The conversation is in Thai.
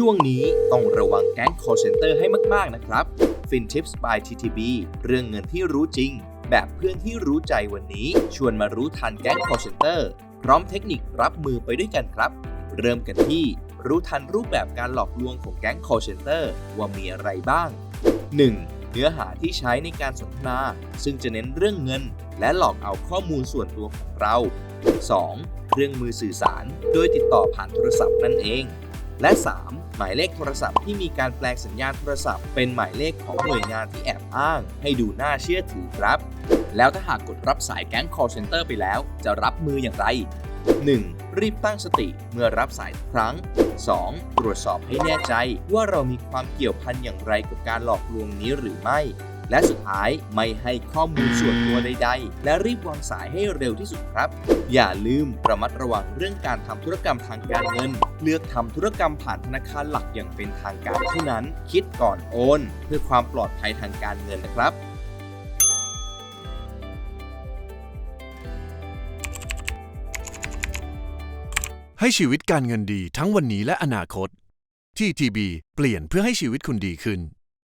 ช่วงนี้ต้องระวังแก๊ง call center ให้มาก ๆ นะครับ FinTips by TTB เรื่องเงินที่รู้จริง แบบเพื่อนที่รู้ใจวันนี้ ชวนมารู้ทันแก๊ง call center พร้อมเทคนิครับมือไปด้วยกันครับ เริ่มกันที่ รู้ทันรูปแบบการหลอกลวงของแก๊ง call center ว่ามีอะไรบ้าง 1. เนื้อหาที่ใช้ในการสนทนา ซึ่งจะเน้นเรื่องเงิน และหลอกเอาข้อมูลส่วนตัวของเรา 2. เครื่องมือสื่อสาร โดยติดต่อผ่านโทรศัพท์นั่นเอง และ 3. หมายเลขโทรศัพท์ที่มีการแปลงสัญญาณโทรศัพท์เป็นหมายเลขของหน่วยงานที่แอบอ้าง ให้ดูน่าเชื่อถือครับ แล้วถ้าหากกดรับสายแก๊ง call center ไปแล้ว จะรับมืออย่างไร 1. รีบตั้งสติเมื่อรับสายครั้ง 2. ตรวจสอบให้แน่ใจว่าเรามีความเกี่ยวพันอย่างไรกับการหลอกลวงนี้หรือไม่ และสุดท้ายไม่ให้ข้อมูลส่วนตัวใดๆ และรีบวางสายให้เร็วที่สุดครับ อย่าลืมระมัดระวังเรื่องการทำธุรกรรมทางการเงิน เลือกทำธุรกรรมผ่านธนาคารหลักอย่างเป็นทางการเท่านั้น คิดก่อนโอน เพื่อความปลอดภัยทางการเงินนะครับให้ชีวิตการเงินดีทั้งวันนี้และอนาคต ที่ TB เปลี่ยนเพื่อให้ชีวิตคุณดีขึ้น